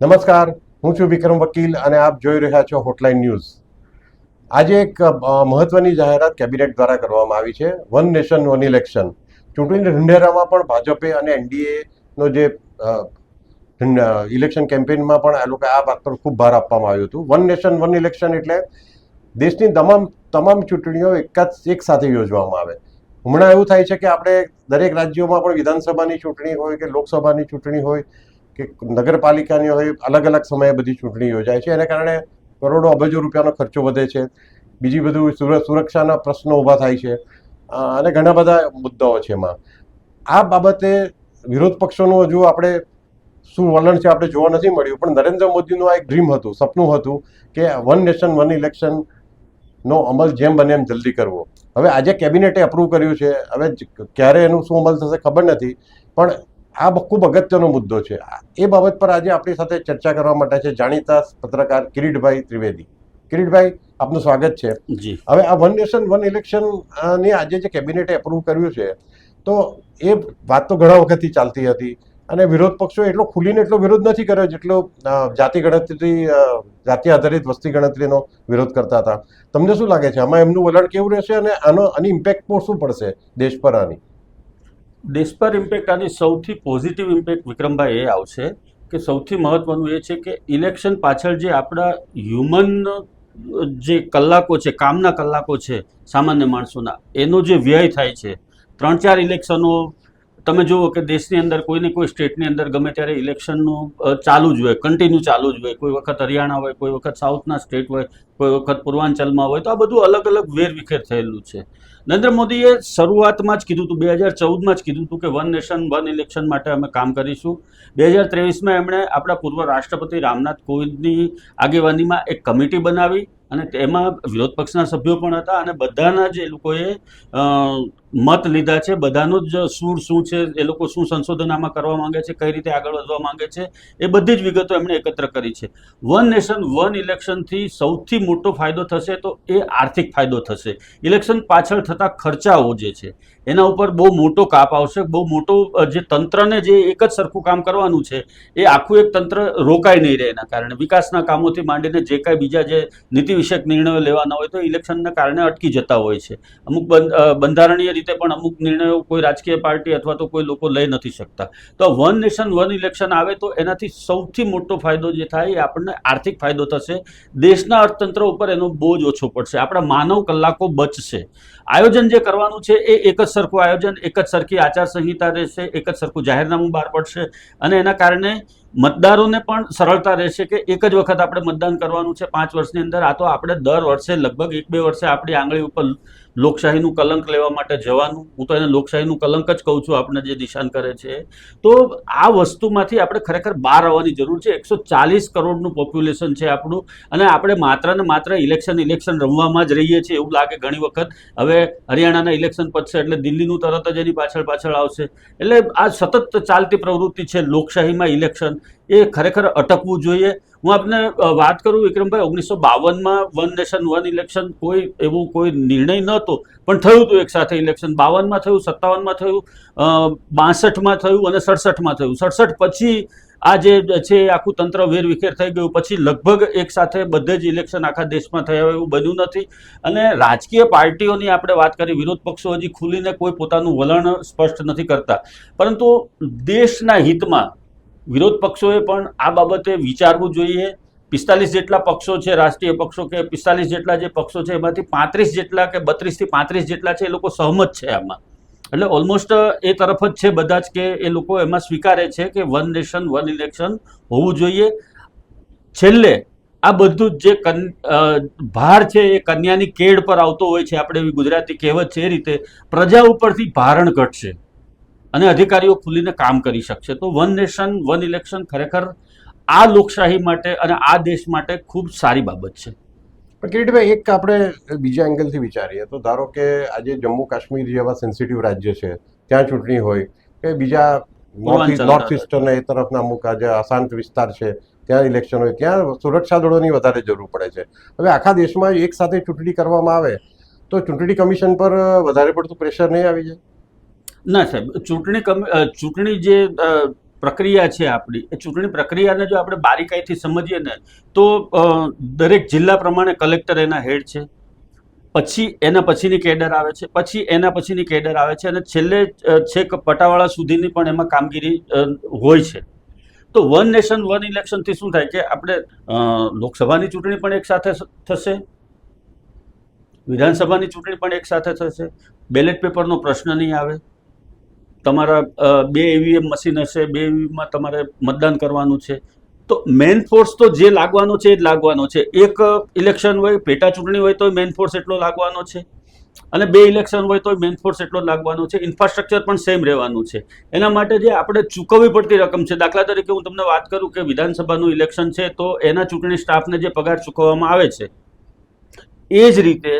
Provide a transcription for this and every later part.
નમસ્કાર, હું છું વિક્રમ વકીલ અને આપ જોઈ રહ્યા છો હોટલાઇન ન્યૂઝ આજે એક મહત્વની જાહેરાત કેબિનેટ દ્વારા કરવામાં આવી છે, વન નેશન, વન ઇલેક્શન. ચૂંટણી ઢંઢેરામાં પણ ભાજપે અને એનડીએનો જે ઇલેક્શન કેમ્પેનમાં પણ આ લોકો આ વાત પર ખૂબ ભાર આપવામાં આવ્યું હતું. વન નેશન, વન ઇલેક્શન એટલે દેશની તમામ તમામ ચૂંટણીઓ એક જ એક સાથે યોજવામાં આવે. હમણાં એવું થાય છે કે આપણે દરેક રાજ્યોમાં પણ વિધાનસભાની ચૂંટણી હોય કે લોકસભાની ચૂંટણી હોય કે નગરપાલિકાની હોય અલગ અલગ સમયે બધી ચૂંટણી યોજાય છે. એને કારણે કરોડો અબજો રૂપિયાનો ખર્ચો વધે છે. બીજી બધું સુરક્ષાના પ્રશ્નો ઊભા થાય છે. અને ઘણા બધા મુદ્દાઓ છે એમાં. આ બાબતે વિરોધ પક્ષોનું હજુ આપણે શું વલણ છે આપણે જોવા નથી મળ્યું. પણ નરેન્દ્ર મોદીનું આ એક ડ્રીમ હતું, સપનું હતું કે વન નેશન વન ઇલેક્શન નો અમલ જેમ બને એમ જલ્દી કરવો. હવે આજે કેબિનેટે અપ્રૂવ કર્યું છે. હવે ક્યારે એનું શું અમલ થશે ખબર નથી. પણ આ ખૂબ અગત્યનો મુદ્દો છે. એ બાબત પર આજે આપણી સાથે ચર્ચા કરવા માટે છે જાણીતા પત્રકાર કિરીટભાઈ ત્રિવેદી. કિરીટભાઈ આપનું સ્વાગત છે. જી. હવે આ વન નેશન વન ઇલેક્શનની આજે જે કેબિનેટે એપ્રુવ કર્યું છે તો એ વાત તો ઘણા વખતથી ચાલતી હતી અને વિરોધ પક્ષો એટલો ખુલીને એટલો વિરોધ નથી કર્યો જેટલો જાતિ ગણતરી જાતિ આધારિત વસ્તી ગણતરીનો વિરોધ કરતા હતા. તમને શું લાગે છે? આમાં એમનું વલણ કેવું રહેશે અને આનો આની ઇમ્પેક્ટ શું પડશે દેશ પર આની? દેશ પર ઇમ્પેક્ટ આની સૌથી પોઝિટિવ ઇમ્પેક્ટ વિક્રમભાઈ એ આવશે કે સૌથી મહત્વનું એ છે કે ઇલેક્શન પાછળ જે આપણા હ્યુમન જે કલાકો છે, કામના કલાકો છે સામાન્ય માણસોના, એનો જે વ્યય થાય છે, ત્રણ ચાર ઇલેક્શનો તમે જુઓ કે દેશની અંદર કોઈને કોઈ સ્ટેટની અંદર ગમે ત્યારે ઇલેક્શનનું ચાલુ જ હોય કન્ટિન્યુ ચાલુ જ હોય કોઈ વખત હરિયાણા હોય કોઈ વખત સાઉથના સ્ટેટ હોય કોઈ વખત પૂર્વાંચલમાં હોય તો આ બધું અલગ અલગ વેરવિખેર થયેલું છે. નરેન્દ્ર મોદીએ શરૂઆતમાં જ કીધું હતું બે હજાર ચૌદમાં જ કીધું હતું કે વન નેશન વન ઇલેક્શન માટે અમે કામ કરીશું. બે હજાર ત્રેવીસમાં એમણે આપણા પૂર્વ રાષ્ટ્રપતિ રામનાથ કોવિંદની આગેવાનીમાં એક કમિટી બનાવી અને તેમાં વિરોધ પક્ષના સભ્યો પણ હતા અને બધાના જે લોકોએ અ, મત લીધા છે, બધાનો જ સૂર શું છે, એ લોકો શું સંશોધન આમાં કરવા માંગે છે, કઈ રીતે આગળ વધવા માંગે છે, એ બધી જ વિગતો એમણે એકત્ર કરી છે. વન નેશન, વન ઇલેક્શનથી સૌથી મોટો ફાયદો થશે તો એ આર્થિક ફાયદો થશે. ઇલેક્શન પાછળ થતા ખર્ચાઓ જે છે, એના ઉપર બહુ મોટો કાપ આવશે, બહુ મોટો જે તંત્રને જે એક જ સરખું કામ કરવાનું છે, એ આખું એક તંત્ર રોકાઈ નહીં રહે એના કારણે. વિકાસના કામોથી માંડીને જે કાંઈ બીજા જે નીતિ વિષયક નિર્ણયો લેવાના હોય તો ઇલેક્શનના કારણે અટકી જતા હોય છે. અમુક બંધારણીય રીતે પણ અમુક નિર્ણયો કોઈ રાજકીય પાર્ટી અથવા તો કોઈ લોકો લઈ નથી શકતા. તો વન નેશન, વન ઇલેક્શન આવે તો એનાથી સૌથી મોટો ફાયદો જે થાય એ આપણને આર્થિક ફાયદો થશે. દેશના અર્થતંત્ર ઉપર એનો બોજ ઓછો પડશે. આપણા માનવ કલાકો બચશે. આયોજન જે કરવાનું છે એ એક જ સરખું આયોજન, એક જ સરખી આચારસંહિતા રહેશે, એક જ સરખું જાહેરનામું બહાર પડશે અને એના કારણે મતદારોને પણ સરળતા રહેશે કે એક જ વખત આપણે મતદાન કરવાનું છે પાંચ વર્ષની અંદર. આ તો આપણે દર વર્ષે લગભગ એક બે વર્ષે આપણી આંગળી ઉપર લોકશાહીનું કલંક લેવા માટે જવાનું? હું તો એને લોકશાહીનું કલંક જ કહું છું આપણે જે નિશાન કરે છે. તો આ વસ્તુમાંથી આપણે ખરેખર બહાર આવવાની જરૂર છે. એકસો ચાલીસ કરોડનું પોપ્યુલેશન છે આપણું, અને આપણે માત્ર ને માત્ર ઇલેક્શન ઇલેક્શન રમવામાં જ રહીએ છીએ. એવું લાગે ઘણી વખત. હવે હરિયાણાના ઇલેક્શન પતશે એટલે દિલ્હીનું તરત જ એની પાછળ પાછળ આવશે. એટલે આ સતત ચાલતી પ્રવૃત્તિ છે લોકશાહીમાં ઇલેક્શન. એ ખરેખર અટકવું જોઈએ. હું આપને વાત કરું વિક્રમભાઈ ઓગણીસો બાવનમાં વન નેશન, વન ઇલેક્શન કોઈ એવું કોઈ નિર્ણય નહોતો, પણ થયું હતું એક સાથે ઇલેક્શન. બાવનમાં થયું, સત્તાવનમાં થયું બાસઠમાં થયું અને સડસઠમાં થયું. સડસઠ પછી આ જે છે, આખું તંત્ર વેરવિખેર થઈ ગયું. પછી લગભગ એક સાથે બધે જ ઇલેક્શન આખા દેશમાં થયા હોય એવું બન્યું નથી. અને રાજકીય પાર્ટીઓની આપણે વાત કરી, વિરોધ પક્ષો હજી ખુલીને કોઈ પોતાનું વલણ સ્પષ્ટ નથી કરતા. પરંતુ દેશના હિતમાં વિરોધ પક્ષોએ પણ આ બાબતે વિચારવું જોઈએ. પિસ્તાલીસ જેટલા પક્ષો છે, રાષ્ટ્રીય પક્ષો કે પિસ્તાલીસ જેટલા જે પક્ષો છે, એમાંથી પાંત્રીસ જેટલા કે બત્રીસથી પાંત્રીસ જેટલા છે, એ લોકો સહમત છે આમાં. એટલે ઓલમોસ્ટ એ તરફ જ છે બધા જ કે એ લોકો એમાં સ્વીકારે છે કે વન નેશન વન ઇલેક્શન હોવું જોઈએ. છેલ્લે આ બધું જ કન ભાર છે એ કન્યાની કેડ પર આવતો હોય છે, આપણે એવી ગુજરાતી કહેવત છે એ રીતે, પ્રજા ઉપરથી ભારણ ઘટશે. અને અધિકારીઓ ખુલીને કામ કરી શકશે. તો વન નેશન વન ઇલેક્શન ખરેખર આ લોકશાહી માટે અને આ દેશ માટે ખૂબ સારી બાબત છે. પણ કિરીટભાઈ એક આપણે બીજા એંગલથી વિચારીએ. તો ધારો કે આજે જમ્મુ કાશ્મીર જેવા સેન્સિટિવ રાજ્ય છે ત્યાં ચૂંટણી હોય કે બીજા નોર્થ ઇસ્ટર્ન એ તરફના અમુક આજે અશાંત વિસ્તાર છે ત્યાં ઇલેક્શન હોય ત્યાં સુરક્ષા દળોની વધારે જરૂર પડે છે. હવે આખા દેશમાં એક સાથે ચૂંટણી કરવામાં આવે તો ચૂંટણી કમિશન પર વધારે પડતું પ્રેશર નહીં આવી જાય? ના, સાહેબ, ચૂંટણી કમિ ચૂંટણી જે પ્રક્રિયા છે આપણી, એ ચૂંટણી પ્રક્રિયાને જો આપણે બારીકાઈથી સમજીએ ને, તો દરેક જિલ્લા પ્રમાણે કલેક્ટર એના હેડ છે. પછી એના પછીની કેડર આવે છે, પછી એના પછીની કેડર આવે છે અને છેલ્લે છેક પટાવાળા સુધીની પણ એમાં કામગીરી હોય છે. તો વન નેશન, વન ઇલેક્શનથી શું થાય કે આપણે લોકસભાની ચૂંટણી પણ એક સાથે થશે. વિધાનસભાની ચૂંટણી પણ એક સાથે થશે. બેલેટ પેપરનો પ્રશ્ન નહીં આવે. તમારા બે ઈવીએમ મશીન હશે, બે ઈવીએમમાં તમારે મતદાન કરવાનું છે. તો મેન ફોર્સ તો જે લાગવાનો છે એ જ લાગવાનો છે. એક ઇલેક્શન હોય, પેટા ચૂંટણી હોય તો મેન ફોર્સ એટલો લાગવાનો છે. અને બે ઇલેક્શન હોય તો મેન ફોર્સ એટલો લાગવાનો છે. ઇન્ફ્રાસ્ટ્રક્ચર પણ સેમ રહેવાનું છે. એના માટે જે આપણે ચૂકવવી પડતી રકમ છે, દાખલા તરીકે હું તમને વાત કરું કે વિધાનસભાનું ઇલેક્શન છે તો એના ચૂંટણી સ્ટાફને જે પગાર ચૂકવવામાં આવે છે, એ જ રીતે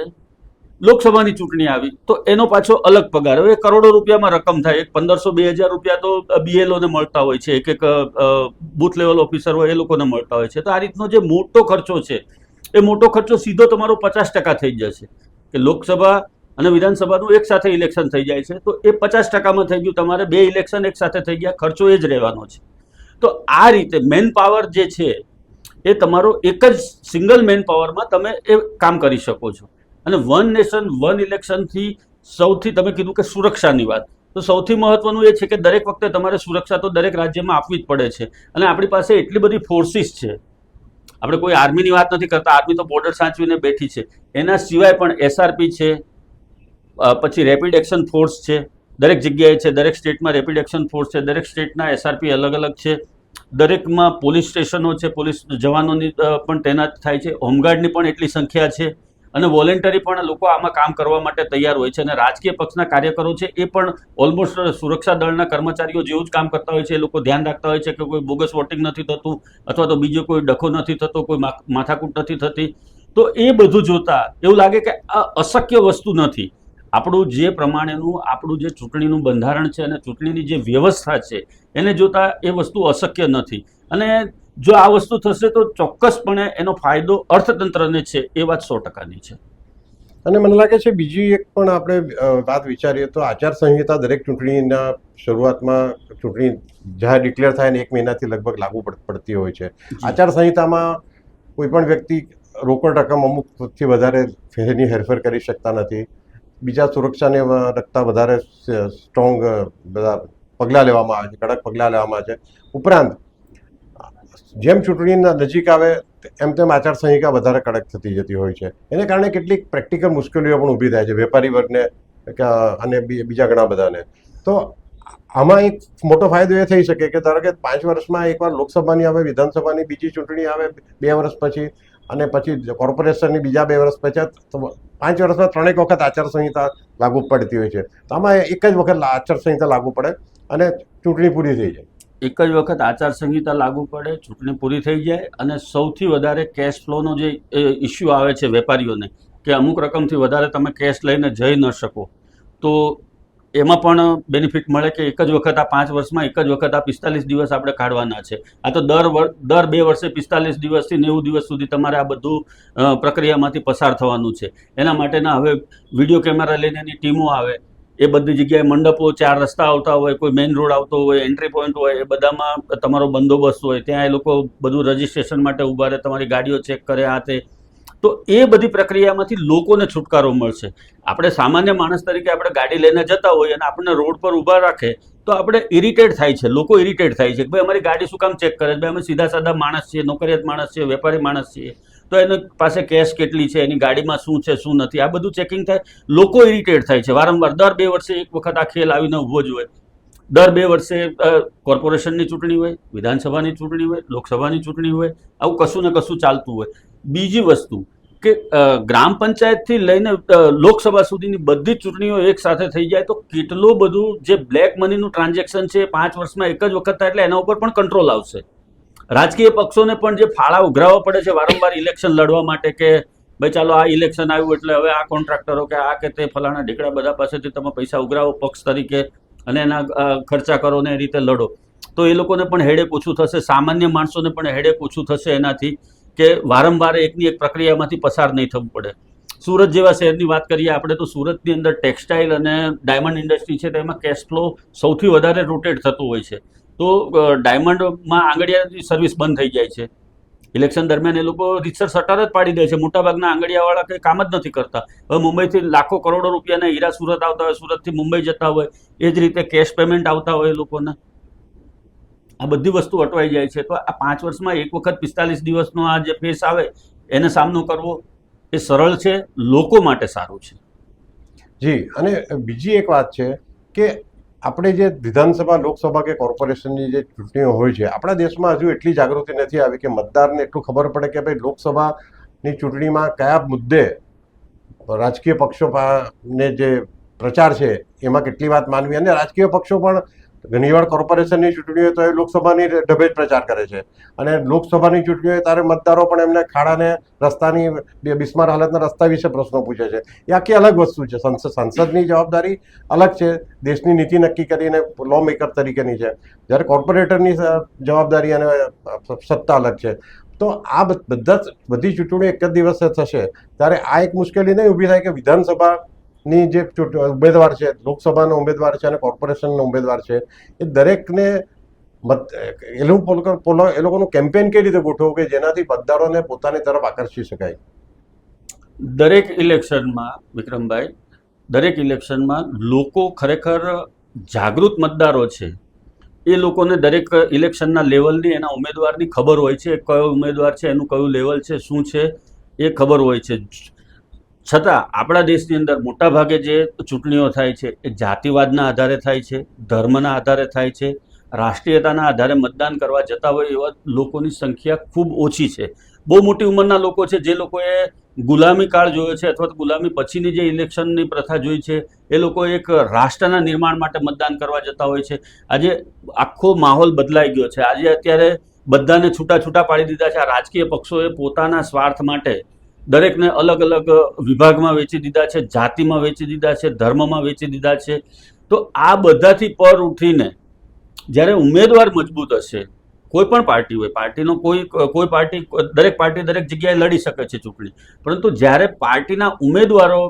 લોકસભાની ચૂંટણી આવી, તો એનો પાછો અલગ પગાર. હવે કરોડો રૂપિયામાં રકમ થાય, એક પંદરસો બે હજાર રૂપિયા તો બીએલઓને મળતા હોય છે, એક એક બૂથ લેવલ ઓફિસર હોય એ લોકોને મળતા હોય છે. તો આ રીતનો જે મોટો ખર્ચો છે, એ મોટો ખર્ચો સીધો તમારો પચાસ ટકા થઈ જશે. કે લોકસભા અને વિધાનસભાનું એક સાથે ઇલેક્શન થઈ જાય છે, તો એ પચાસ ટકામાં થઈ ગયું, તમારે બે ઇલેક્શન એક સાથે થઈ ગયા, ખર્ચો એ જ રહેવાનો છે. તો આ રીતે મેન પાવર જે છે, એ તમારો એક જ સિંગલ મેન પાવરમાં તમે એ કામ કરી શકો છો. અને વન નેશન, વન ઇલેક્શનથી સૌથી, તમે કીધું કે સુરક્ષાની વાત. તો સૌથી મહત્વનું એ છે કે દરેક વખતે તમારે સુરક્ષા તો દરેક રાજ્યમાં આપવી જ પડે છે. અને આપણી પાસે એટલી બધી ફોર્સિસ છે. આપણે કોઈ આર્મીની વાત નથી કરતા. આર્મી તો બોર્ડર સાચવીને બેઠી છે. એના સિવાય પણ એસઆરપી છે. પછી રેપિડ એક્શન ફોર્સ છે. દરેક જગ્યાએ છે. દરેક સ્ટેટમાં રેપિડ એક્શન ફોર્સ છે. દરેક સ્ટેટના એસઆરપી અલગ અલગ છે. દરેકમાં પોલીસ સ્ટેશનો છે. પોલીસ જવાનોની પણ તૈનાત થાય છે. હોમગાર્ડની પણ એટલી સંખ્યા છે. અને વોલેન્ટરી પણ લોકો આમાં કામ કરવા માટે તૈયાર હોય છે અને રાજકીય પક્ષના કાર્યકરો છે એ પણ ઓલમોસ્ટ સુરક્ષા દળના કર્મચારીઓ જેવું જ કામ કરતા હોય છે. એ લોકો ધ્યાન રાખતા હોય છે કે કોઈ બોગસ વોટિંગ નથી થતું અથવા તો બીજો કોઈ ડખો નથી થતો, કોઈ માથાકૂટ નથી થતી. તો એ બધું જોતા એવું લાગે કે આ અશક્ય વસ્તુ નથી. આપણું જે પ્રમાણેનું, આપણું જે ચૂંટણીનું બંધારણ છે અને ચૂંટણીની જે વ્યવસ્થા છે, એને જોતા એ વસ્તુ અશક્ય નથી. અને જો આ વસ્તુ થશે તો ચોક્કસપણે એનો ફાયદો અર્થતંત્રને છે એ વાત સો ટકાની છે. અને મને લાગે છે બીજી એક પણ આપણે વાત વિચારીએ તો આચારસંહિતા દરેક ચૂંટણીના શરૂઆતમાં ચૂંટણી જાહેર ડિક્લેર થાય ને એક મહિનાથી લગભગ લાગુ પડતી હોય છે. આચારસંહિતામાં કોઈ પણ વ્યક્તિ રોકડ રકમ અમુકથી વધારે ફેરની હેરફેર કરી શકતા નથી. બીજા સુરક્ષાને લગતા વધારે સ્ટ્રોંગ બધા પગલાં લેવામાં આવે છે કડક પગલાં લેવામાં આવે છે. ઉપરાંત જેમ ચૂંટણીના નજીક આવે, એમ તેમ આચારસંહિતા વધારે કડક થતી જતી હોય છે. એને કારણે કેટલીક પ્રેક્ટિકલ મુશ્કેલીઓ પણ ઊભી થાય છે. વેપારી વર્ગને અને બીજા ઘણા બધાને. તો આમાં એક મોટો ફાયદો એ થઈ શકે કે ધારો કે પાંચ વર્ષમાં એકવાર લોકસભાની આવે, વિધાનસભાની બીજી ચૂંટણી આવે, બે વર્ષ પછી, અને પછી કોર્પોરેશનની બીજા બે વર્ષ પછી પાંચ વર્ષમાં ત્રણેક વખત આચારસંહિતા લાગુ પડતી હોય છે. તો આમાં એક જ વખત આચારસંહિતા લાગુ પડે અને ચૂંટણી પૂરી થઈ જાય. એક જ વખત આચારસંહિતા લાગુ પડે, ચૂંટણી પૂરી થઈ જાય અને સૌથી વધારે કેશ ફ્લોનો જે ઇસ્યુ આવે છે વેપારીઓને કે અમુક રકમથી વધારે તમે કેશ લઈને જઈ ન શકો. તો એમાં પણ બેનિફિટ મળે કે એક જ વખત આ પાંચ વર્ષમાં એક જ વખત આ પિસ્તાલીસ દિવસ આપણે કાઢવાના છે. આ તો દર દર બે વર્ષે પિસ્તાલીસ દિવસથી નેવું દિવસ સુધી તમારે આ બધું પ્રક્રિયામાંથી પસાર થવાનું છે. એના માટેના હવે વીડિયો કેમેરા લઈને એની ટીમો આવે. એ બધી જગ્યાએ મંડપો, ચાર રસ્તા આવતા હોય, કોઈ મેઇન રોડ આવતો હોય એન્ટ્રી પોઈન્ટ હોય, એ બધામાં તમારો બંદોબસ્ત હોય. ત્યાં એ લોકો બધું રજિસ્ટ્રેશન માટે ઊભા રહે, તમારી ગાડીઓ ચેક કરે આ તે. તો એ બધી પ્રક્રિયામાંથી લોકોને છુટકારો મળશે. આપણે સામાન્ય માણસ તરીકે આપણે ગાડી લઈને જતા હોઈએ અને આપણને રોડ પર ઊભા રાખે, તો આપણે ઇરિટેટ થાય છે. લોકો ઇરિટેટ થાય છે કે ભાઈ, અમારી ગાડી શું કામ ચેક કરે છે? ભાઈ, અમે સીધા સાદા માણસ છીએ, નોકરિયાત માણસ છીએ, વેપારી માણસ છીએ. તો એની પાસે કેશ કેટલી છે, એની ગાડીમાં શું છે, શું નથી? આ બધું ચેકિંગ થાય. લોકો ઇરિટેટ થાય છે. વારંવાર દર બે વર્ષે એક વખત આ ખેલ આવીને ઊભો જ હોય. દર બે વર્ષે કોર્પોરેશનની ચૂંટણી હોય, વિધાનસભાની ચૂંટણી હોય, લોકસભાની ચૂંટણી હોય, આવું કશું ને કશું ચાલતું હોય. બીજી વસ્તુ કે ગ્રામ પંચાયતથી લઈને લોકસભા સુધીની બધી જ ચૂંટણીઓ એક સાથે થઈ જાય તો કેટલું બધું જે બ્લેક મનીનું ટ્રાન્ઝેક્શન છે, પાંચ વર્ષમાં એક જ વખત થાય એટલે એના ઉપર પણ કંટ્રોલ આવશે. રાજકીય પક્ષોને પણ જે ફાળા ઉઘરાવવા પડે છે વારંવાર ઇલેક્શન લડવા માટે કે ભાઈ ચાલો આ ઇલેક્શન આવ્યું એટલે હવે આ કોન્ટ્રાક્ટરો કે આ કે તે ફલાણા ઢીકડા બધા પાસેથી તમે પૈસા ઉઘરાવો પક્ષ તરીકે અને એના ખર્ચા કરો ને એ રીતે લડો. તો એ લોકોને પણ હેડેક ઓછું થશે, સામાન્ય માણસોને પણ હેડેક ઓછું થશે એનાથી કે વારંવાર એકની એક પ્રક્રિયામાંથી પસાર નહીં થવું પડે. સુરત જેવા શહેરની વાત કરીએ, આપણે તો સુરતની અંદર ટેક્સટાઇલ અને ડાયમંડ ઇન્ડસ્ટ્રી છે તેમાં કેશ ફ્લો સૌથી વધારે રોટેટ થતું હોય છે. તો ડાયમંડમાં આંગળીયાની સર્વિસ બંધ થઈ જાય છે. ઇલેક્શન દરમિયાન એ લોકો રીતસર સટર જ પાડી દે છે. મોટાભાગના આંગળીયાવાળા કંઈ કામ જ નથી કરતા. હવે મુંબઈથી લાખો કરોડો રૂપિયાના હીરા સુરત આવતા હોય, સુરતથી મુંબઈ જતા હોય, એ જ રીતે કેશ પેમેન્ટ આવતા હોય એ લોકોના. આ બધી વસ્તુ અટવાઈ જાય છે. તો આ પાંચ વર્ષમાં એક વખત પિસ્તાલીસ દિવસનો આ જે ફેસ આવે, એને સામનો કરવો એ સરળ છે, લોકો માટે સારું છે. જી, અને બીજી એક વાત છે કે આપણે જે વિધાનસભા, લોકસભા કે કોર્પોરેશનની જે ચૂંટણીઓ હોય છે, આપણા દેશમાં હજુ એટલી જાગૃતિ નથી આવી કે મતદારને એટલું ખબર પડે કે ભાઈ લોકસભાની ચૂંટણીમાં કયા મુદ્દે રાજકીય પક્ષો ને જે પ્રચાર છે, એમાં કેટલી વાત માનવી. અને રાજકીય પક્ષો પણ ઘણીવાર કોર્પોરેશનની ચૂંટણી હોય તો એ લોકસભાની ઢબે જ પ્રચાર કરે છે. અને લોકસભાની ચૂંટણી હોય ત્યારે મતદારો પણ એમને ખાડાને, રસ્તાની બિસ્માર હાલતના રસ્તા વિશે પ્રશ્નો પૂછે છે. એ આખી અલગ વસ્તુ છે. સંસદ સંસદની જવાબદારી અલગ છે. દેશની નીતિ નક્કી કરીને લો મેકર તરીકેની છે. જ્યારે કોર્પોરેટરની જવાબદારી અને સત્તા અલગ છે. તો આ બધા, બધી ચૂંટણીઓ એક જ દિવસે થશે. ત્યારે આ એક મુશ્કેલી નહીં ઊભી થાય કે વિધાનસભાની જે ઉમેદવાર છે, લોકસભાનો ઉમેદવાર છે અને કોર્પોરેશનનો ઉમેદવાર છે, એ દરેકને એ લોકો એ લોકોનું કેમ્પેન કઈ રીતે ગોઠવવું કે જેનાથી મતદારોને પોતાની તરફ આકર્ષી શકાય? દરેક ઇલેક્શનમાં, વિક્રમભાઈ, દરેક ઇલેક્શનમાં લોકો ખરેખર જાગૃત મતદારો છે. એ લોકોને દરેક ઇલેક્શનના લેવલની, એના ઉમેદવારની ખબર હોય છે, કયો ઉમેદવાર છે, એનું કયું લેવલ છે, શું છે, એ ખબર હોય છે. છતાં આપણા દેશની અંદર મોટા ભાગે જે ચૂંટણીઓ થાય છે, એ જાતિવાદના આધારે થાય છે, ધર્મના આધારે થાય છે, રાષ્ટ્રીયતાના આધારે મતદાન કરવા જતા હોય એવા લોકોની સંખ્યા ખૂબ ઓછી છે. બહુ મોટી ઉંમરના લોકો છે, જે લોકોએ ગુલામી કાળ જોયો છે અથવા તો ગુલામી પછીની જે ઇલેક્શનની પ્રથા જોઈ છે, એ લોકો એક રાષ્ટ્રના નિર્માણ માટે મતદાન કરવા જતા હોય છે. આજે આખો માહોલ બદલાઈ ગયો છે. આજે અત્યારે બધાને છૂટા છૂટા પાડી દીધા છે. આ રાજકીય પક્ષોએ પોતાના સ્વાર્થ માટે દરેકને અલગ અલગ વિભાગમાં વેચી દીધા છે, જાતિમાં વેચી દીધા છે, ધર્મમાં વેચી દીધા છે. તો આ બધાથી પર ઉઠીને જ્યારે ઉમેદવાર મજબૂત હશે, કોઈ પણ પાર્ટી હોય, પાર્ટીનો કોઈ કોઈ પાર્ટી, દરેક પાર્ટી દરેક જગ્યાએ લડી શકે છે ચૂંટણી. પરંતુ જ્યારે પાર્ટીના ઉમેદવારો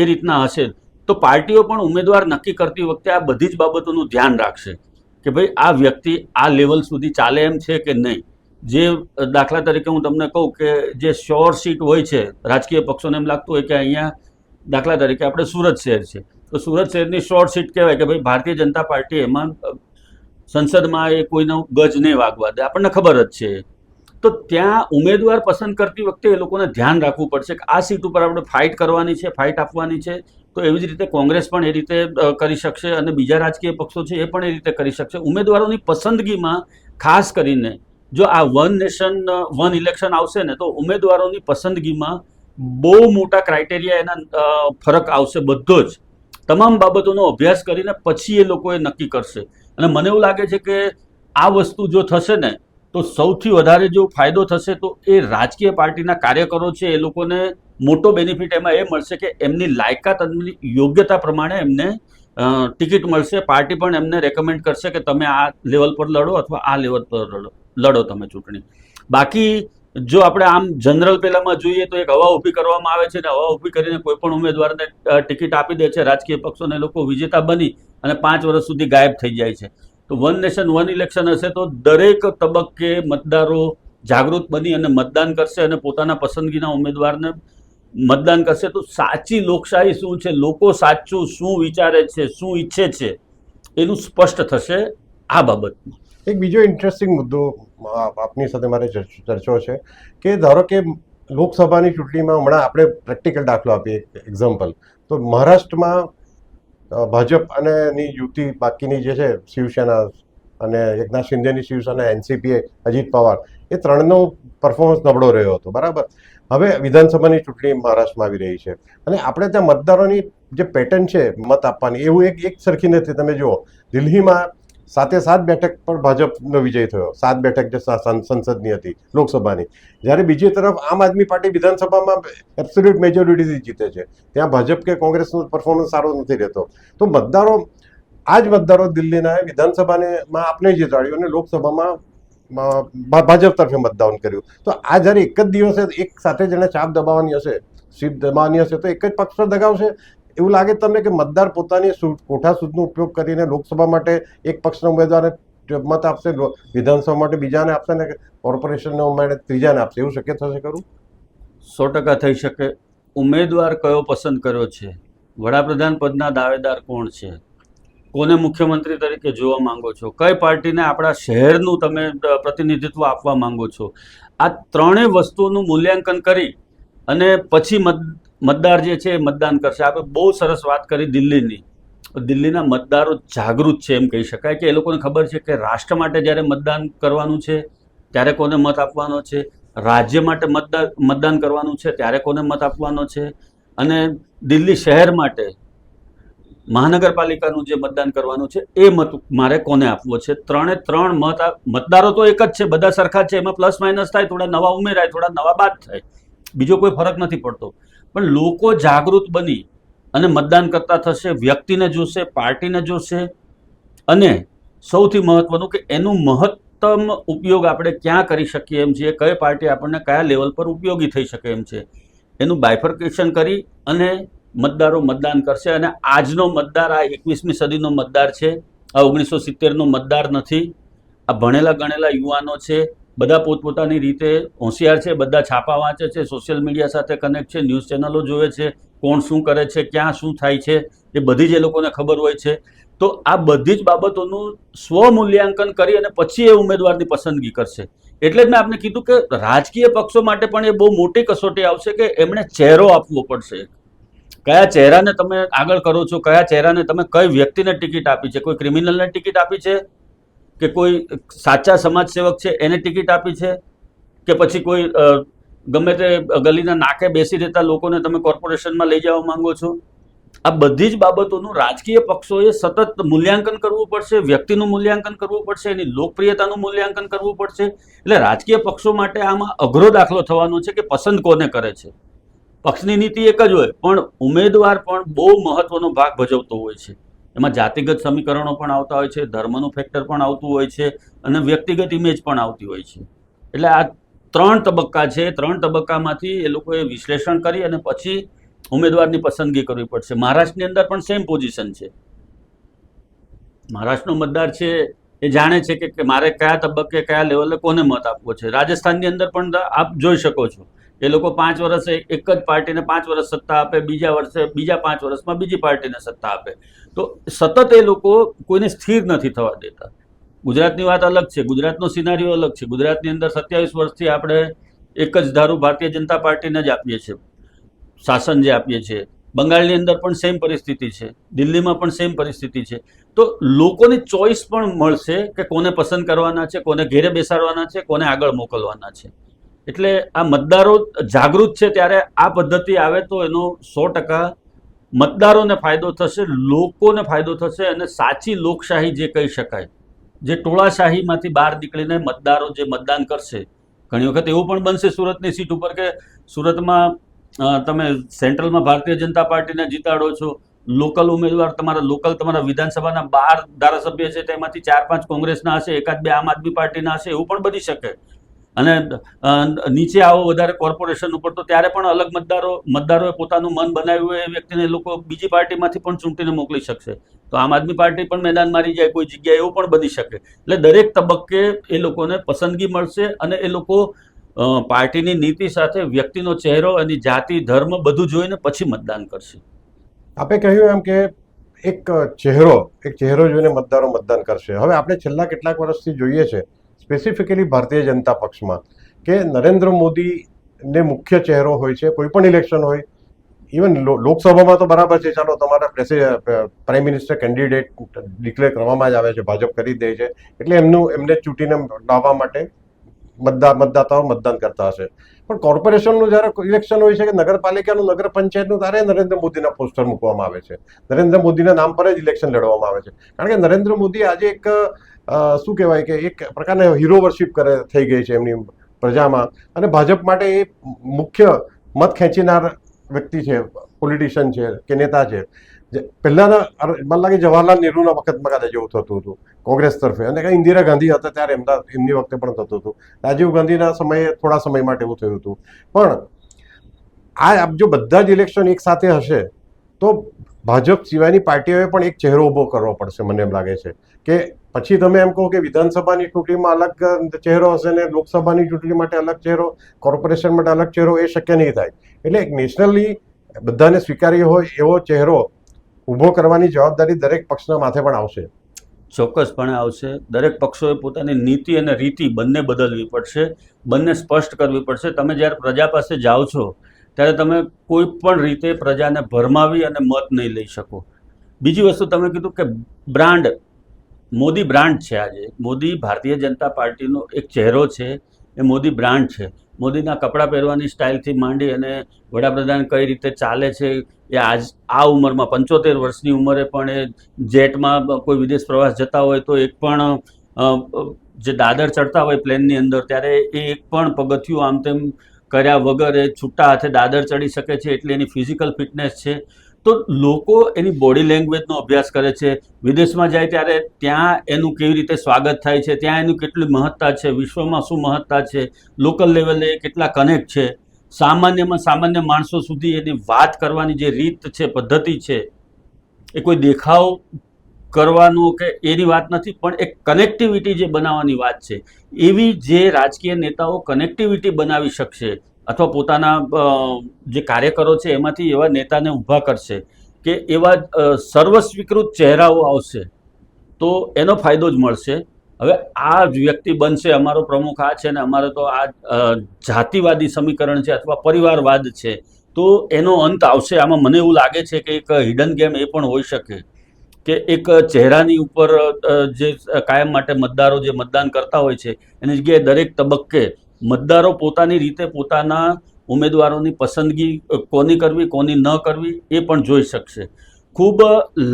એ રીતના હશે, તો પાર્ટીઓ પણ ઉમેદવાર નક્કી કરતી વખતે આ બધી જ બાબતોનું ધ્યાન રાખશે કે ભાઈ આ વ્યક્તિ આ લેવલ સુધી ચાલે એમ છે કે નહીં? જે દાખલા તરીકે હું તમને કહું કે જે શ્યોર સીટ હોય છે, રાજકીય પક્ષોને એમ લાગતું હોય કે અહીંયા દાખલા તરીકે આપણે સુરત શહેર છે. તો સુરત શહેરની શોર્ટ સીટ કહેવાય કે ભાઈ ભારતીય જનતા પાર્ટી એમાં સંસદમાં એ કોઈનો ગજ નહીં વાગવા દે. આપણને ખબર જ છે. તો ત્યાં ઉમેદવાર પસંદ કરતી વખતે એ લોકોને ધ્યાન રાખવું પડશે કે આ સીટ ઉપર આપણે ફાઇટ કરવાની છે ફાઇટ આપવાની છે. તો એવી જ રીતે કોંગ્રેસ પણ એ રીતે કરી શકશે અને બીજા રાજકીય પક્ષો છે એ પણ એ રીતે કરી શકશે. ઉમેદવારોની પસંદગીમાં ખાસ કરીને જો આ વન નેશન, વન ઇલેક્શન આવશે ને, તો ઉમેદવારોની પસંદગીમાં બહુ મોટા ક્રાઇટેરિયા એના ફરક આવશે બધો જ. તમામ બાબતોનો અભ્યાસ કરીને પછી એ લોકો એ નક્કી કરશે. અને મને એવું લાગે છે કે આ વસ્તુ જો થશે ને, તો સૌથી વધારે જો ફાયદો થશે, તો એ રાજકીય પાર્ટીના કાર્યકરો છે એ લોકોને મોટો બેનિફિટ એમાં એ મળશે કે એમની લાયકાત એમની યોગ્યતા પ્રમાણે એમને ટિકિટ મળશે. પાર્ટી પણ એમને રેકમેન્ડ કરશે કે તમે આ લેવલ પર લડો અથવા આ લેવલ પર લડો. લડો તમે ચૂંટણી. બાકી જો આપણે આમ જનરલ પહેલામાં જોઈએ તો એક હવા ઊભી કરવામાં આવે છે ને હવા ઊભી કરીને કોઈ પણ ઉમેદવારને ટિકિટ આપી દે છે, રાજકીય પક્ષોને લોકો વિજેતા બની અને પાંચ વર્ષ સુધી ગાયબ થઈ જાય છે. તો વન નેશન, વન ઇલેક્શન હશે તો દરેક તબક્કે મતદારો જાગૃત બની અને મતદાન કરશે અને પોતાના પસંદગીના ઉમેદવારને મતદાન કરશે. તો સાચી લોકશાહી શું છે? લોકો સાચું શું વિચારે છે? શું ઈચ્છે છે? એનું સ્પષ્ટ થશે આ બાબતમાં. એક બીજો ઇન્ટરેસ્ટિંગ મુદ્દો આપની સાથે મારે ચર્ચો છે કે ધારો કે લોકસભાની ચૂંટણીમાં હમણાં આપણે પ્રેક્ટિકલ દાખલો આપીએ એક્ઝામ્પલ તો મહારાષ્ટ્રમાં ભાજપ અને ની યુતિ બાકીની જે છે, શિવસેના અને એકનાથ શિંદેની શિવસેના એનસીપીએ અજીત પવાર, એ ત્રણનો પરફોર્મન્સ નબળો રહ્યો હતો, બરાબર? હવે વિધાનસભાની ચૂંટણી મહારાષ્ટ્રમાં આવી રહી છે. અને આપણે ત્યાં મતદારોની જે પેટર્ન છે, મત આપવાની, એવું એક એક સરખી નથી. તમે જુઓ, દિલ્હીમાં સાતે સાત બેઠક પર ભાજપનો વિજય થયો. સાત બેઠક જે સંસદની હતી, લોકસભાની. જ્યારે બીજી તરફ આમ આદમી પાર્ટી વિધાનસભામાં એબ્સોલ્યુટ મેજોરિટીથી જીતે છે. ત્યાં ભાજપ કે કોંગ્રેસનો પરફોર્મન્સ સારો નથી રહેતો. તો મતદારો આ જ મતદારો દિલ્હીના વિધાનસભાને માં આપને જીતાડ્યું અને લોકસભામાં ભાજપ તરફે મતદાન કર્યું. તો આ જ્યારે એક જ દિવસે એક સાથે જેને ચાપ દબાવવાની હશે, સીટ દબાવવાની હશે, તો એક જ પક્ષ દગાવશે? એવું લાગે તમને કે મતદાર પોતાની કોઠા સૂદનો ઉપયોગ કરીને લોકસભા માટે એક પક્ષના ઉમેદવારને મત આપશે વિધાનસભા માટે બીજાને આપશે ને કોર્પોરેશનને માટે ત્રીજાને આપશે? એવું શક્ય થશે ખરું? સો ટકા થઈ શકે. ઉમેદવાર કયો પસંદ કર્યો છે? વડાપ્રધાન પદના દાવેદાર કોણ છે? કોને મુખ્યમંત્રી તરીકે જોવા માંગો છો? કઈ પાર્ટીને આપણા શહેરનું તમે પ્રતિનિધિત્વ આપવા માંગો છો? આ ત્રણેય વસ્તુનું મૂલ્યાંકન કરી અને પછી મત મતદાર જે છે એ મતદાન કરશે. આપણે બહુ સરસ વાત કરી દિલ્હીની. દિલ્હીના મતદારો જાગૃત છે એમ કહી શકાય કે એ લોકોને ખબર છે કે રાષ્ટ્ર માટે જ્યારે મતદાન કરવાનું છે, ત્યારે કોને મત આપવાનો છે? રાજ્ય માટે મતદાન મતદાન કરવાનું છે, ત્યારે કોને મત આપવાનો છે? અને દિલ્હી શહેર માટે મહાનગરપાલિકાનું જે મતદાન કરવાનું છે, એ મત મારે કોને આપવો છે? ત્રણે ત્રણ મત મતદારો તો એક જ છે, બધા સરખા છે. એમાં પ્લસ માઇનસ થાય, થોડા નવા ઉમેરાય, થોડા નવા બાદ થાય. બીજો કોઈ ફરક નથી પડતો. પણ લોકો જાગૃત બની અને મતદાન કરતા થશે, વ્યક્તિને જોશે, પાર્ટીને જોશે. અને સૌથી મહત્વનું કે એનું મહત્તમ ઉપયોગ આપણે ક્યાં કરી શકીએ એમ છીએ, કઈ પાર્ટી આપણને કયા લેવલ પર ઉપયોગી થઈ શકે એમ છે. એનું બાયફર્કેશન કરી અને મતદારો મતદાન કરશે. અને આજનો મતદાર, આ એકવીસમી સદીનો મતદાર છે. આ ઓગણીસો સિત્તેરનો મતદાર નથી. આ ભણેલા ગણેલા યુવાનો છે. બધા પોતપોતાની રીતે હોશિયાર છે, બધા છાપા વાંચે છે સોશિયલ મીડિયા સાથે કનેક્ટ છે ન્યૂઝ ચેનલો જોવે છે, કોણ શું કરે છે, ક્યાં શું થાય છે, એ બધી જ એ લોકોને ખબર હોય છે. તો આ બધી જ બાબતોનું સ્વમૂલ્યાંકન કરી અને પછી એ ઉમેદવારની પસંદગી કરશે. એટલે જ મેં આપને કીધું કે રાજકીય પક્ષો માટે પણ એ બહુ મોટી કસોટી આવશે કે એમણે ચહેરો આપવો પડશે. કયા ચહેરાને તમે આગળ કરો છો, કયા ચહેરાને તમે કઈ વ્યક્તિને ટિકિટ આપી છે, કોઈ ક્રિમિનલને ટિકિટ આપી છે? કે કોઈ સાચા સમાજસેવક છે, એને ટિકિટ આપી છે કે પછી કોઈ ગમે તે ગલીના નાકે બેસી રહેતા લોકોને તમે કોર્પોરેશનમાં લઈ જવા માંગો છો? આ બધી જ બાબતોનું રાજકીય પક્ષોએ સતત મૂલ્યાંકન કરવું પડશે, વ્યક્તિનું મૂલ્યાંકન કરવું પડશે, એની લોકપ્રિયતાનું મૂલ્યાંકન કરવું પડશે. એટલે રાજકીય પક્ષો માટે આમાં અઘરો દાખલો થવાનો છે કે પસંદ કોને કરે છે? પક્ષની નીતિ એક જ હોય, પણ ઉમેદવાર પણ બહુ મહત્વનો ભાગ ભજવતો હોય છે. એમાં જાતિગત સમીકરણો પણ આવતા હોય છે, ધર્મનું ફેક્ટર પણ આવતું હોય છે અને વ્યક્તિગત ઇમેજ પણ આવતી હોય છે. એટલે આ ત્રણ તબક્કા છે, ત્રણ તબક્કામાંથી એ લોકોએ વિશ્લેષણ કરી અને પછી ઉમેદવારની પસંદગી કરવી પડશે. મહારાષ્ટ્રની અંદર પણ સેમ પોઝિશન છે. મહારાષ્ટ્રનો મતદાર છે એ જાણે છે કે મારે કયા તબક્કે કયા લેવલે કોને મત આપવો છે. રાજસ્થાનની અંદર પણ આપ જોઈ શકો છો. એ લોકો પાંચ વર્ષે એક જ પાર્ટીને પાંચ વર્ષ સત્તા આપે, બીજા વર્ષે, બીજા પાંચ વર્ષમાં બીજી પાર્ટીને સત્તા આપે. તો સતત એ લોકો કોઈને સ્થિર નથી થવા દેતા. ગુજરાતની વાત અલગ છે, ગુજરાતનો સિનારીઓ અલગ છે. ગુજરાતની અંદર સત્યાવીસ વર્ષથી આપણે એક જ ધારું ભારતીય જનતા પાર્ટીને જ આપીએ છીએ. શાસન જે આપીએ છીએ. બંગાળની અંદર પણ સેમ પરિસ્થિતિ છે. દિલ્હીમાં પણ સેમ પરિસ્થિતિ છે. તો લોકોની ચોઈસ પણ મળશે કે કોને પસંદ કરવાના છે, કોને ઘેરે બેસાડવાના છે, કોને આગળ મોકલવાના છે. એટલે આ મતદારો જાગૃત છે ત્યારે આ પદ્ધતિ આવે તો એનો સો ટકા મતદારોને ફાયદો થશે, લોકોને ફાયદો થશે અને સાચી લોકશાહી જે કહી શકાય, જે ટોળાશાહીમાંથી બહાર નીકળીને મતદારો જે મતદાન કરશે, ઘણી વખત એવું પણ બનશે સુરતની સીટ ઉપર કે સુરતમાં તમે સેન્ટ્રલમાં ભારતીય જનતા પાર્ટીને જીતાડો છો, લોકલ ઉમેદવાર તમારા, લોકલ તમારા વિધાનસભાના બાર ધારાસભ્ય છે, તેમાંથી ચાર પાંચ કોંગ્રેસના હશે, એકાદ બે આમ આદમી પાર્ટીના હશે, એવું પણ બની શકે. અને નીચે આવો વધારે કોર્પોરેશન ઉપર તો ત્યારે પણ અલગ મતદારો, મતદારોએ પોતાનું મન બનાવ્યું એ વ્યક્તિને લોકો બીજી પાર્ટીમાંથી પણ ચૂંટીને મોકલી શકશે. તો આમ આદમી પાર્ટી પણ મેદાન મારી જાય, કોઈ જગ્યાએ એવું પણ બની શકે. એટલે દરેક તબક્કે એ લોકોને પસંદગી મળશે અને એ લોકો પાર્ટીની નીતિ સાથે વ્યક્તિનો ચહેરો અને જાતિ, ધર્મ બધું જોઈને પછી મતદાન કરશે. આપે કહ્યું એમ કે એક ચહેરો એક ચહેરો જોઈને મતદારો મતદાન કરશે. હવે આપણે છેલ્લા કેટલાક વર્ષથી જોઈએ છે સ્પેસિફિકલી ભારતીય જનતા પક્ષમાં, કે નરેન્દ્ર મોદીને મુખ્ય ચહેરો હોય છે, કોઈ પણ ઇલેક્શન હોય ઇવન લોકસભામાં તો બરાબર છે, ચાલો તમારા પ્રાઇમ મિનિસ્ટર કેન્ડિડેટ ડિક્લેર કરવામાં જ આવે છે, ભાજપ કરી દે છે, એટલે એમનું, એમને ચૂંટીને લાવવા માટે મતદાર મતદાતાઓ મતદાન કરતા હશે. પણ કોર્પોરેશનનું જ્યારે ઇલેક્શન હોય છે કે નગરપાલિકાનું નગર પંચાયતનું ત્યારે નરેન્દ્ર મોદીના પોસ્ટર મૂકવામાં આવે છે. નરેન્દ્ર મોદીના નામ પર જ ઇલેક્શન લડવામાં આવે છે. કારણ કે નરેન્દ્ર મોદી આજે એક શું કહેવાય કે એક પ્રકારના હીરો વર્શિપ કરે, થઈ ગઈ છે એમની પ્રજામાં. અને ભાજપ માટે એ મુખ્ય મત ખેંચીનાર વ્યક્તિ છે પોલિટિશિયન છે કે નેતા છે. પહેલાના મને લાગે જવાહરલાલ નહેરુના વખતમાં કદાચ એવું થતું હતું, કોંગ્રેસ તરફે. અને કંઈ ઇન્દિરા ગાંધી હતા ત્યારે એમના, એમની વખતે પણ થતું હતું. રાજીવ ગાંધીના સમયે થોડા સમય માટે એવું થયું હતું. પણ આ જો બધા જ ઇલેક્શન એક સાથે હશે, તો ભાજપ સિવાયની પાર્ટીઓએ પણ એક ચહેરો ઊભો કરવો પડશે, મને એમ લાગે છે. કે પછી તમે એમ કહો કે વિધાનસભાની ચૂંટણીમાં અલગ ચહેરો હશે ને લોકસભાની ચૂંટણી માટે અલગ ચહેરો, કોર્પોરેશન માટે અલગ ચહેરો એ શક્ય નહીં થાય. એટલે એક નેશનલી બધાને સ્વીકાર્ય હોય એવો ચહેરો ઊભો કરવાની જવાબદારી દરેક પક્ષના માથે પણ આવશે. ચોક્કસપણે આવશે. દરેક પક્ષોએ પોતાની નીતિ અને રીતિ બંને બદલવી પડશે, બંને સ્પષ્ટ કરવી પડશે. તમે જ્યારે પ્રજા પાસે જાઓ છો, ત્યારે તમે કોઈ પણ રીતે પ્રજાને ભરમાવી અને મત નહીં લઈ શકો. બીજી વસ્તુ તમે કીધું કે બ્રાન્ડ મોદી બ્રાન્ડ છે આજે. મોદી ભારતીય જનતા પાર્ટીનો એક ચહેરો છે, એ મોદી બ્રાન્ડ છે. મોદીના કપડાં પહેરવાની સ્ટાઇલથી માંડી અને વડાપ્રધાન કઈ રીતે ચાલે છે, એ આજ, આ ઉંમરમાં પંચોતેર વર્ષની ઉંમરે પણ એ જેટમાં કોઈ વિદેશ પ્રવાસ જતા હોય તો એક પણ જે દાદર ચડતા હોય પ્લેનની અંદર, ત્યારે એ એક પણ પગથિયું આમ તેમ કર્યા વગર એ છૂટા હાથે દાદર ચડી શકે છે, એટલે એની ફિઝિકલ ફિટનેસ છે. તો લોકો એની બોડી લેંગ્વેજનો અભ્યાસ કરે છે. વિદેશમાં જાય ત્યારે ત્યાં એનું કેવી રીતે સ્વાગત થાય છે, ત્યાં એનું કેટલી મહત્તા છે, વિશ્વમાં શું મહત્તા છે લોકલ લેવલે કેટલા કનેક્ટ છે. સામાન્યમાં સામાન્ય માણસો સુધી એની વાત કરવાની જે રીત છે, પદ્ધતિ છે, એ કોઈ દેખાવ કરવાનો કે એની વાત નથી, પણ એક કનેક્ટિવિટી જે બનાવવાની વાત છે. એવી જે રાજકીય નેતાઓ કનેક્ટિવિટી બનાવી શકશે અથવા પોતાના જે કાર્યકરો છે, એમાંથી એવા નેતાને ઊભા કરશે કે એવા સર્વસ્વીકૃત ચહેરાઓ આવશે, તો એનો ફાયદો જ મળશે. હવે આ વ્યક્તિ બનશે, અમારો પ્રમુખ આ છે ને અમારો તો આ જાતિવાદી સમીકરણ છે અથવા પરિવારવાદ છે, તો એનો અંત આવશે. આમાં મને એવું લાગે છે કે એક હિડન ગેમ એ પણ હોઈ શકે કે એક ચહેરાની ઉપર જે કાયમ માટે મતદારો જે મતદાન કરતા હોય છે, એની જગ્યાએ દરેક તબક્કે મતદારો પોતાની રીતે પોતાના ઉમેદવારોની પસંદગી કોની કરવી, કોની ન કરવી, એ પણ જોઈ શકશે. ખૂબ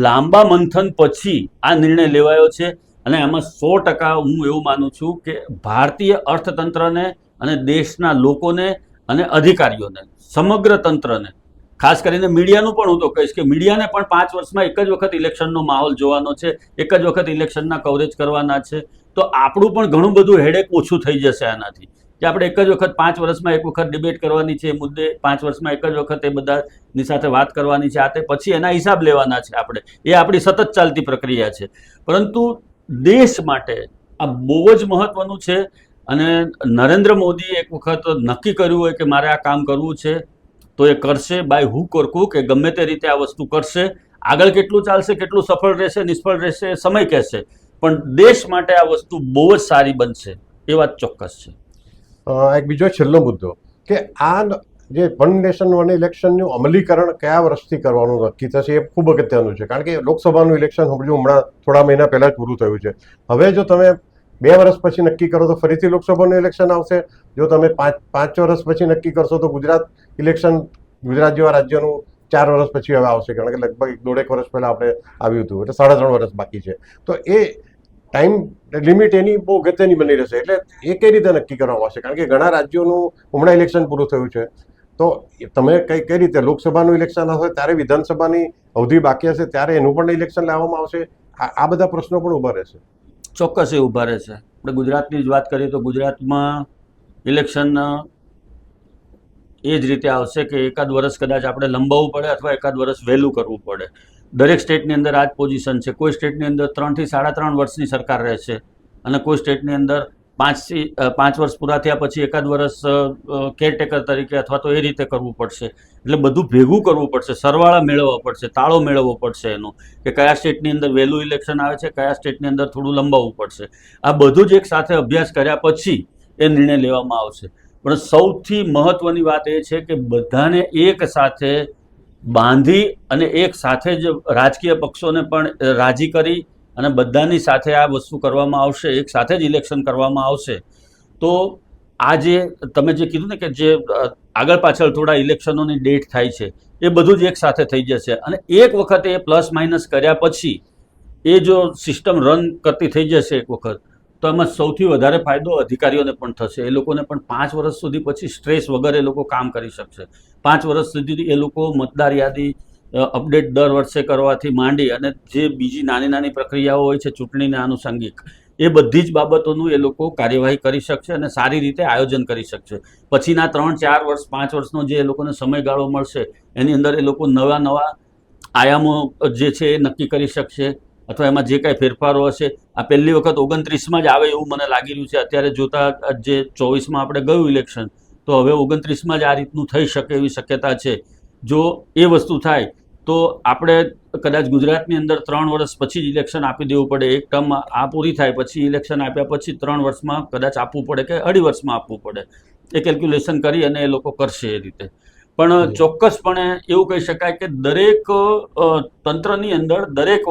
લાંબા મંથન પછી આ નિર્ણય લેવાયો છે અને એમાં સો ટકા હું એવું માનું છું કે ભારતીય અર્થતંત્રને અને દેશના લોકોને અને અધિકારીઓને, સમગ્ર તંત્રને, ખાસ કરીને મીડિયાનું પણ હું તો કહીશ કે મીડિયાને પણ પાંચ વર્ષમાં એક જ વખત ઇલેક્શનનો માહોલ જોવાનો છે, એક જ વખત ઇલેક્શનના કવરેજ કરવાના છે. તો આપણું પણ ઘણું બધું હેડેક ઓછું થઈ જશે આનાથી. કે આપણે એક જ વખત પાંચ વર્ષમાં એક વખત ડિબેટ કરવાની છે, એ મુદ્દે પાંચ વર્ષમાં એક જ વખત એ બધાની સાથે વાત કરવાની છે, આ તે પછી એના હિસાબ લેવાના છે આપણે. એ આપણી સતત ચાલતી પ્રક્રિયા છે. પરંતુ દેશ માટે આ બહુ જ મહત્વનું છે અને નરેન્દ્ર મોદીએ એક વખત નક્કી કર્યું હોય કે મારે આ કામ કરવું છે, તો એ કરશે બાય હુક ઓર કુક એ ગમે તે રીતે આ વસ્તુ કરશે. આગળ કેટલું ચાલશે, કેટલું સફળ રહેશે, નિષ્ફળ રહેશે સમય કહેશે. પણ દેશ માટે આ વસ્તુ બહુ જ સારી બનશે. એ વાત ચોક્કસ છે. એક બીજો છેલ્લો મુદ્દો કે આ જે વન નેશન વન ઇલેક્શનનું અમલીકરણ કયા વર્ષથી કરવાનું નક્કી થશે એ ખૂબ અગત્યનું છે. કારણ કે લોકસભાનું ઇલેક્શન હજુ હમણાં થોડા મહિના પહેલાં જ પૂરું થયું છે. હવે જો તમે બે વર્ષ પછી નક્કી કરો તો ફરીથી લોકસભાનું ઇલેક્શન આવશે. જો તમે પાંચ પાંચ વર્ષ પછી નક્કી કરશો તો ગુજરાત ઇલેક્શન ગુજરાત જેવા રાજ્યનું ચાર વર્ષ પછી હવે આવશે. કારણ કે લગભગ દોઢેક વર્ષ પહેલાં આપણે આવ્યું હતું. એટલે સાડા ત્રણ વર્ષ બાકી છે. તો એ ટાઈમ લિમિટ એની બહુ અગત્યની બની રહેશે. એટલે એ કઈ રીતે નક્કી કરવામાં આવશે? કારણ કે ઘણા રાજ્યોનું હમણાં ઇલેક્શન પૂરું થયું છે. તો તમે કઈ કઈ રીતે? લોકસભાનું ઇલેક્શન હશે ત્યારે વિધાનસભાની અવધિ બાકી હશે, ત્યારે એનું પણ ઇલેક્શન લાવવામાં આવશે? આ બધા પ્રશ્નો પણ ઊભા રહેશે. ચોક્કસ એ ઊભા રહેશે. આપણે ગુજરાતની જ વાત કરીએ તો ગુજરાતમાં ઇલેક્શન એ જ રીતે આવશે કે એકાદ વર્ષ કદાચ આપણે લંબાવવું પડે અથવા એકાદ વર્ષ વહેલું કરવું પડે. દરેક સ્ટેટની અંદર આ જ પોઝિશન છે. કોઈ સ્ટેટની અંદર ત્રણથી સાડા ત્રણ વર્ષની સરકાર રહેશે અને કોઈ સ્ટેટની અંદર પાંચથી પાંચ વર્ષ પૂરા થયા પછી એકાદ વર્ષ કેરટેકર તરીકે અથવા તો એ રીતે કરવું પડશે. એટલે બધું ભેગું કરવું પડશે. સરવાળા મેળવવા પડશે. તાળો મેળવવો પડશે એનો કે કયા સ્ટેટની અંદર વહેલું ઇલેક્શન આવે છે, કયા સ્ટેટની અંદર થોડું લંબાવવું પડશે. આ બધું જ એક સાથે અભ્યાસ કર્યા પછી એ નિર્ણય લેવામાં આવશે. પણ સૌથી મહત્વની વાત એ છે કે બધાને એક સાથે બાંધી અને એક સાથે જ રાજકીય પક્ષોને પણ રાજી કરી અને બધાની સાથે આ વસ્તુ કરવામાં આવશે, એક સાથે જ ઇલેક્શન કરવામાં આવશે. તો આ જે, તમે જે કીધું ને કે જે આગળ પાછળ થોડા ઇલેક્શનોની ડેટ થાય છે, એ બધું જ એક સાથે થઈ જશે. અને એક વખત એ પ્લસ માઇનસ કર્યા પછી એ જો સિસ્ટમ રન કરતી થઈ જશે એક વખત તો એમાં સૌથી વધારે ફાયદો અધિકારીઓને પણ થશે. એ લોકોને પણ પાંચ વર્ષ સુધી પછી સ્ટ્રેસ વગર એ લોકો કામ કરી શકશે. પાંચ વર્ષ સુધી એ લોકો મતદાર યાદી અપડેટ દર વર્ષે કરવાથી માંડી અને જે બીજી નાની નાની પ્રક્રિયાઓ હોય છે ચૂંટણીને આનુષંગિક, એ બધી જ બાબતોનું એ લોકો કાર્યવાહી કરી શકશે અને સારી રીતે આયોજન કરી શકશે. પછીના ત્રણ, ચાર વર્ષ, પાંચ વર્ષનો જે એ લોકોને સમયગાળો મળશે, એની અંદર એ લોકો નવા નવા આયામો જે છે એ નક્કી કરી શકશે. અથવા એમાં જે કાંઈ ફેરફારો હશે, આ પહેલી વખત ઓગણત્રીસમાં જ આવે એવું મને લાગી રહ્યું છે. અત્યારે જોતા જે ચોવીસમાં આપણે ગયું ઇલેક્શન તો હવે ઓગણત્રીસમાં જ આ રીતનું થઈ શકે એવી શક્યતા છે. જો એ વસ્તુ થાય, તો આપણે કદાચ ગુજરાતની અંદર ત્રણ વર્ષ પછી જ ઇલેક્શન આપી દેવું પડે. એક ટર્મ આ પૂરી થાય પછી ઇલેક્શન આપ્યા પછી ત્રણ વર્ષમાં કદાચ આપવું પડે કે અઢી વર્ષમાં આપવું પડે. એ કેલ્ક્યુલેશન કરી અને એ લોકો કરશે એ રીતે. પણ ચોક્કસપણે એવું કહી શકાય કે દરેક તંત્રની અંદર દરેક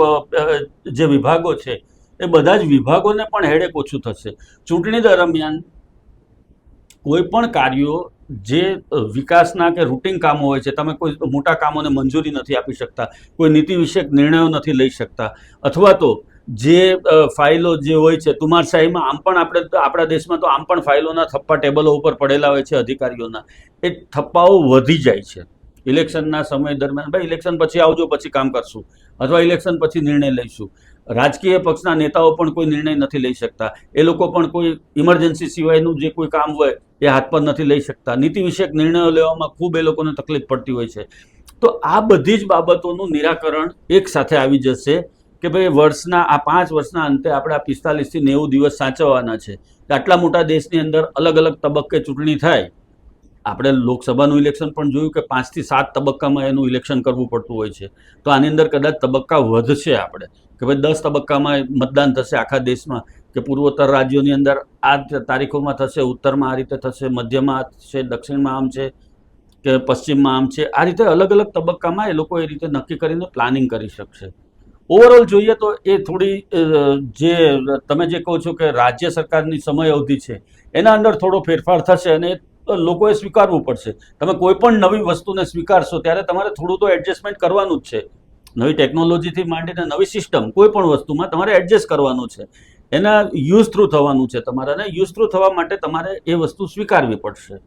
જે વિભાગો છે એ બધા જ વિભાગોને પણ હેડેક ઓછું થશે. ચૂંટણી દરમિયાન કોઈ પણ કાર્યો જે વિકાસના કે રૂટિન કામો હોય છે તમે કોઈ મોટા કામોને મંજૂરી નથી આપી શકતા કોઈ નીતિ વિષયક નિર્ણયો નથી લઈ શકતા અથવા તો જે ફાઇલો જે હોય છે તુમારશાહીમાં આમ પણ આપણે આપણા દેશમાં તો આમ પણ ફાઇલોના થપ્પા ટેબલો ઉપર પડેલા હોય છે અધિકારીઓના. એ થપ્પાઓ વધી જાય છે. ઇલેક્શનના સમય દરમિયાન, ભાઈ ઇલેક્શન પછી આવજો, પછી કામ કરશું. અથવા ઇલેક્શન પછી નિર્ણય લઈશું. રાજકીય પક્ષના નેતાઓ પણ કોઈ નિર્ણય નથી લઈ શકતા. એ લોકો પણ કોઈ ઇમરજન્સી સિવાયનું જે કોઈ કામ હોય, એ હાથ પર નથી લઈ શકતા. નીતિ વિષયક નિર્ણયો લેવામાં ખૂબ એ લોકોને તકલીફ પડતી હોય છે. તો આ બધી જ બાબતોનું નિરાકરણ એક સાથે આવી જશે. કે ભાઈ વર્ષના, આ પાંચ વર્ષના અંતે આપણે આ પિસ્તાલીસથી નેવું દિવસ સાચવવાના છે. કે આટલા મોટા દેશની અંદર અલગ અલગ તબક્કે ચૂંટણી થાય. આપણે લોકસભાનું ઇલેક્શન પણ જોયું કે પાંચથી સાત તબક્કામાં એનું ઇલેક્શન કરવું પડતું હોય છે. તો આની અંદર કદાચ તબક્કા વધશે આપણે. કે ભાઈ દસ તબક્કામાં મતદાન થશે આખા દેશમાં. કે પૂર્વોત્તર રાજ્યોની અંદર આ તારીખોમાં થશે, ઉત્તરમાં આ રીતે થશે, મધ્યમાં છે, દક્ષિણમાં આમ છે, કે પશ્ચિમમાં આમ છે. આ રીતે અલગ અલગ તબક્કામાં એ લોકો એ રીતે નક્કી કરીને પ્લાનિંગ કરી શકશે. ઓવરઓલ જોઈએ તો એ થોડી જે તમે જે કહો છો કે રાજ્ય સરકારની સમય અવધિ છે, એના અંદર થોડો ફેરફાર થશે અને લોકોએ સ્વીકારવું પડશે. તમે કોઈ પણ નવી વસ્તુને સ્વીકારશો ત્યારે તમારે થોડું તો એડજસ્ટમેન્ટ કરવાનું જ છે. નવી ટેકનોલોજીથી માંડીને નવી સિસ્ટમ કોઈ પણ વસ્તુમાં તમારે એડજસ્ટ કરવાનું છે. એના યુઝ થ્રુ થવાનું છે તમારે અને યુઝ થ્રુ થવા માટે તમારે એ વસ્તુ સ્વીકારવી પડશે.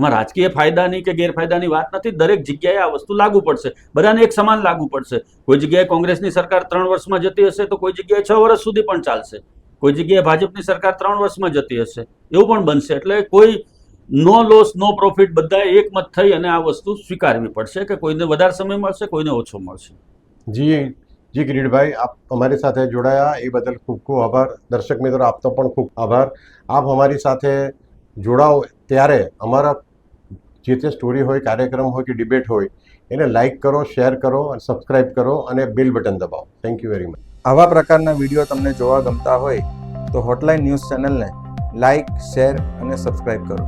એમાં રાજકીય ફાયદાની કે ગેરફાયદાની વાત નથી, દરેક જગ્યાએ આ વસ્તુ લાગુ પડશે. બધાને એક સમાન લાગુ પડશે. કોઈ જગ્યાએ કોંગ્રેસની સરકાર ત્રણ વર્ષમાં જતી હશે તો કોઈ જગ્યાએ છ વર્ષ સુધી પણ ચાલશે. કોઈ જગ્યાએ ભાજપની સરકાર ત્રણ વર્ષમાં જતી હશે. એવું પણ બનશે. એટલે કોઈ નો લોસ, નો પ્રોફિટ બધા એકમત થઈ અને આ વસ્તુ સ્વીકારવી પડશે કે કોઈને વધારે સમય મળશે, કોઈને ઓછો મળશે. જી જી કિરીટભાઈ, આપ અમારી સાથે જોડાયા. એ બદલ ખૂબ ખૂબ આભાર. દર્શક મિત્રો, આપનો પણ ખૂબ આભાર. આપ અમારી સાથે જોડાઓ ત્યારે અમારા જે તે સ્ટોરી હોય, કાર્યક્રમ હોય કે ડિબેટ હોય, એને લાઇક કરો શેર કરો અને સબસ્ક્રાઇબ કરો અને બેલ બટન દબાવો. થેન્ક યુ વેરી મચ આવા પ્રકારના વીડિયો તમને જોવા ગમતા હોય તો હોટલાઇન ન્યૂઝ ચેનલને લાઇક શેર અને સબસ્ક્રાઇબ કરો.